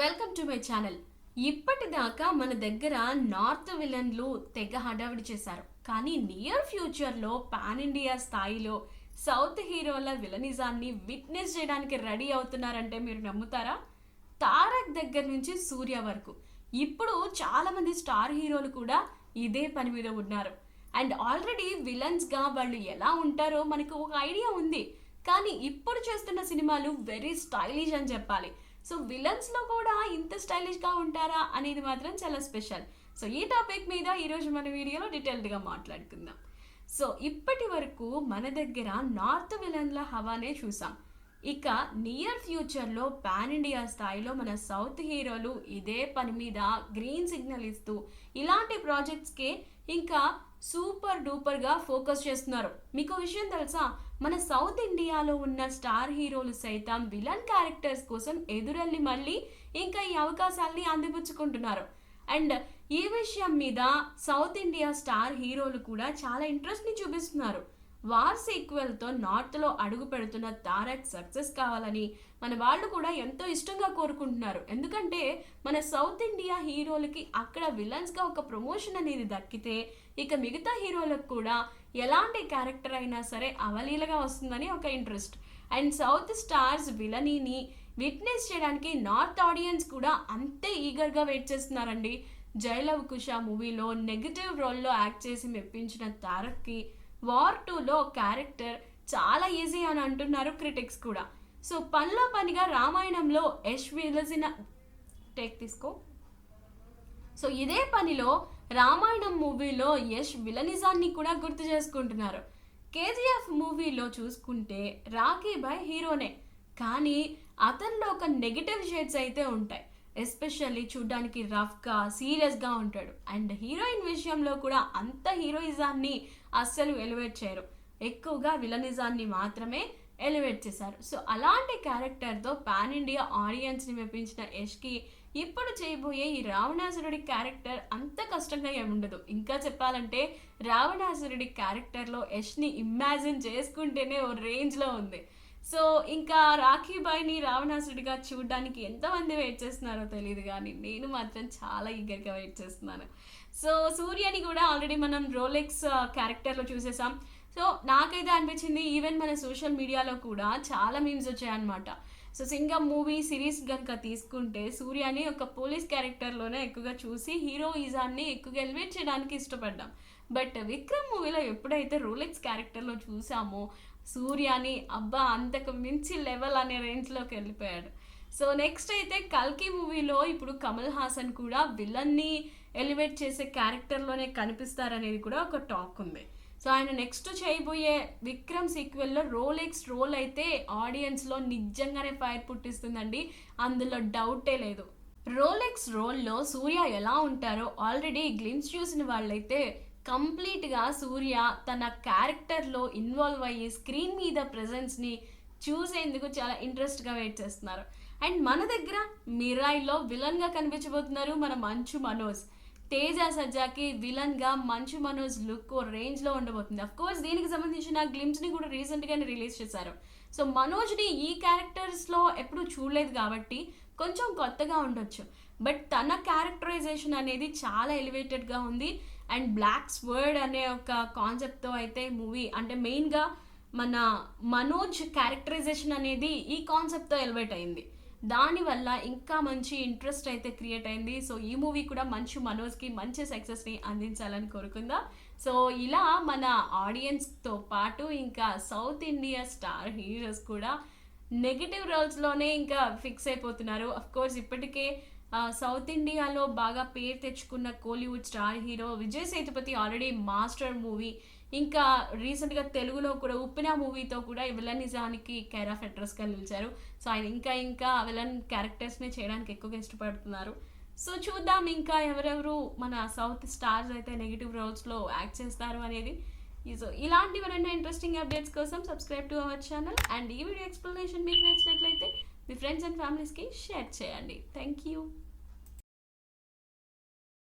Welcome to my channel. ఇప్పటిదాకా మన దగ్గర నార్త్ విలన్లు తెగ హడావిడి చేశారు. కానీ నియర్ ఫ్యూచర్లో పాన్ ఇండియా స్థాయిలో సౌత్ హీరోల విలనిజాన్ని విట్నెస్ చేయడానికి రెడీ అవుతున్నారంటే మీరు నమ్ముతారా? తారక్ దగ్గర నుంచి సూర్య వరకు. ఇప్పుడు చాలామంది స్టార్ హీరోలు కూడా ఇదే పని మీద ఉన్నారు. అండ్ ఆల్రెడీ విలన్స్గా వాళ్ళు ఎలా ఉంటారో మనకు ఒక ఐడియా ఉంది. కానీ ఇప్పుడు చేస్తున్న సినిమాలు వెరీ స్టైలిష్ అని చెప్పాలి. సో విలన్స్లో కూడా ఇంత స్టైలిష్గా ఉంటారా అనేది మాత్రం చాలా స్పెషల్. సో ఈ టాపిక్ మీద ఈరోజు మన వీడియోలో డీటెయిల్డ్గా మాట్లాడుకుందాం. సో ఇప్పటి వరకు మన దగ్గర నార్త్ విలన్ల హవానే చూసాం. ఇక నియర్ ఫ్యూచర్లో పాన్ ఇండియా స్థాయిలో మన సౌత్ హీరోలు ఇదే పని మీద గ్రీన్ సిగ్నల్ ఇస్తూ ఇలాంటి ప్రాజెక్ట్స్కే ఇంకా సూపర్ డూపర్గా ఫోకస్ చేస్తున్నారు. మీకు విషయం తెలుసా? మన సౌత్ ఇండియాలో ఉన్న స్టార్ హీరోలు సైతం విలన్ క్యారెక్టర్స్ కోసం ఎదురెళ్ళి మళ్ళీ ఇంకా ఈ అవకాశాల్ని అందిపుచ్చుకుంటున్నారు. అండ్ ఈ విషయం మీద సౌత్ ఇండియా స్టార్ హీరోలు కూడా చాలా ఇంట్రెస్ట్ని చూపిస్తున్నారు. వార్ సీక్వెల్తో నార్త్లో అడుగు పెడుతున్న తారక్ సక్సెస్ కావాలని మన వాళ్ళు కూడా ఎంతో ఇష్టంగా కోరుకుంటున్నారు. ఎందుకంటే మన సౌత్ ఇండియా హీరోలకి అక్కడ విలన్స్గా ఒక ప్రమోషన్ అనేది దక్కితే ఇక మిగతా హీరోలకు కూడా ఎలాంటి క్యారెక్టర్ అయినా సరే అవలీలగా వస్తుందని ఒక ఇంట్రెస్ట్ అండ్ సౌత్ స్టార్స్ విలనీని విట్నెస్ చేయడానికి నార్త్ ఆడియన్స్ కూడా అంతే ఈగర్గా వెయిట్ చేస్తున్నారండి. జైలవ్ కుషా మూవీలో నెగిటివ్ రోల్లో యాక్ట్ చేసి మెప్పించిన తారక్కి వార్ టూలో క్యారెక్టర్ చాలా ఈజీ అని అంటున్నారు క్రిటిక్స్ కూడా. సో పనిలో పనిగా రామాయణంలో యష్ విలసిన టేక్ తీసుకో. సో ఇదే పనిలో రామాయణం మూవీలో యష్ విలనిజాన్ని కూడా గుర్తు చేసుకుంటున్నారు. కేజీఎఫ్ మూవీలో చూసుకుంటే రాఖీ బాయ్ హీరోనే. కానీ అతనిలో ఒక నెగిటివ్ షేడ్స్ అయితే ఉంటాయి. ఎస్పెషల్లీ చూడ్డానికి రఫ్గా సీరియస్గా ఉంటాడు. అండ్ హీరోయిన్ విషయంలో కూడా అంత హీరోయిజాన్ని అస్సలు ఎలివేట్ చేయరు. ఎక్కువగా విలనిజాన్ని మాత్రమే ఎలివేట్ చేశారు. సో అలాంటి క్యారెక్టర్తో పాన్ ఇండియా ఆడియన్స్ని మెప్పించిన యష్కి ఇప్పుడు చేయబోయే ఈ రావణాసురుడి క్యారెక్టర్ అంత కష్టంగా ఏముండదు. ఇంకా చెప్పాలంటే రావణాసురుడి క్యారెక్టర్లో యష్ని ఇమాజిన్ చేసుకుంటేనే ఓ రేంజ్లో ఉంది. సో ఇంకా రాఖీబాయిని రావణాసుడిగా చూడడానికి ఎంతమంది వెయిట్ చేస్తున్నారో తెలియదు కానీ నేను మాత్రం చాలా ఈగర్గా వెయిట్ చేస్తున్నాను. సో సూర్యని కూడా ఆల్రెడీ మనం రోలెక్స్ క్యారెక్టర్లో uh, చూసేసాం. సో నాకైతే అనిపించింది ఈవెన్ మన సోషల్ మీడియాలో కూడా చాలా మీమ్స్ వచ్చాయన్నమాట. సో సింగం మూవీ సిరీస్ కనుక తీసుకుంటే సూర్యని ఒక పోలీస్ క్యారెక్టర్లోనే ఎక్కువగా చూసి హీరోయిజాన్ని ఎక్కువగా ఎలివేట్ చేయడానికి ఇష్టపడ్డాం. బట్ విక్రమ్ మూవీలో ఎప్పుడైతే రోలెక్స్ క్యారెక్టర్లో చూసామో సూర్యాని అబ్బా అంతకు మించి లెవెల్ అనే రేంజ్లోకి వెళ్ళిపోయాడు. సో నెక్స్ట్ అయితే కల్కి మూవీలో ఇప్పుడు కమల్ హాసన్ కూడా విలన్ని ఎలివేట్ చేసే క్యారెక్టర్లోనే కనిపిస్తారనేది కూడా ఒక టాక్ ఉంది. సో ఆయన నెక్స్ట్ చేయబోయే విక్రమ్ సీక్వెల్లో రోలెక్స్ రోల్ అయితే ఆడియన్స్లో నిజంగానే ఫైర్ పుట్టిస్తుందండి. అందులో డౌటే లేదు. రోలెక్స్ రోల్లో సూర్య ఎలా ఉంటారో ఆల్రెడీ గ్లిమ్స్ చూసిన వాళ్ళైతే కంప్లీట్గా సూర్య తన క్యారెక్టర్లో ఇన్వాల్వ్ అయ్యి స్క్రీన్ మీద ప్రజెన్స్ని చూసేందుకు చాలా ఇంట్రెస్ట్గా వెయిట్ చేస్తున్నారు. అండ్ మన దగ్గర మిరాయిలో విలన్గా కనిపించబోతున్నారు మన మంచు మనోజ్. తేజ సజ్జాకి విలన్గా మంచు మనోజ్ లుక్ రేంజ్లో ఉండబోతుంది. అఫ్ కోర్స్ దీనికి సంబంధించిన గ్లిమ్స్ని కూడా రీసెంట్గానే రిలీజ్ చేశారు. సో మనోజ్ని ఈ క్యారెక్టర్స్లో ఎప్పుడూ చూడలేదు కాబట్టి కొంచెం కొత్తగా ఉండొచ్చు. బట్ తన క్యారెక్టరైజేషన్ అనేది చాలా ఎలివేటెడ్గా ఉంది. అండ్ బ్లాక్ స్వర్డ్ అనే ఒక కాన్సెప్ట్తో అయితే మూవీ అంటే మెయిన్గా మన మనోజ్ క్యారెక్టరైజేషన్ అనేది ఈ కాన్సెప్ట్తో ఎలివేట్ అయింది. దానివల్ల ఇంకా మంచి ఇంట్రెస్ట్ అయితే క్రియేట్ అయింది. సో ఈ మూవీ కూడా మంచి మనోజ్కి మంచి సక్సెస్ని అందించాలని కోరుకుందా. సో ఇలా మన ఆడియన్స్తో పాటు ఇంకా సౌత్ ఇండియా స్టార్ హీరోస్ కూడా నెగిటివ్ రోల్స్లోనే ఇంకా ఫిక్స్ అయిపోతున్నారు. అఫ్ కోర్స్ ఇప్పటికే సౌత్ ఇండియాలో బాగా పేరు తెచ్చుకున్న Kollywood star hero Vijay Sethupathi already master movie. ఇంకా రీసెంట్గా తెలుగులో కూడా ఉప్పిన మూవీతో కూడా విలన్ నిజానికి కేర్ ఆఫ్ అడ్రస్గా నిలిచారు. సో ఆయన ఇంకా ఇంకా విలన్ క్యారెక్టర్స్ని చేయడానికి ఎక్కువగా ఇష్టపడుతున్నారు. సో చూద్దాం ఇంకా ఎవరెవరు మన సౌత్ స్టార్స్ అయితే నెగిటివ్ రోల్స్లో యాక్ట్ చేస్తారు అనేది. సో ఇలాంటి మరెన్నో ఇంట్రెస్టింగ్ అప్డేట్స్ కోసం subscribe to our channel. And ఈ వీడియో ఎక్స్ప్లెనేషన్ మీకు నచ్చినట్లయితే మీ ఫ్రెండ్స్ అండ్ ఫ్యామిలీస్కి షేర్ చేయండి. Thank you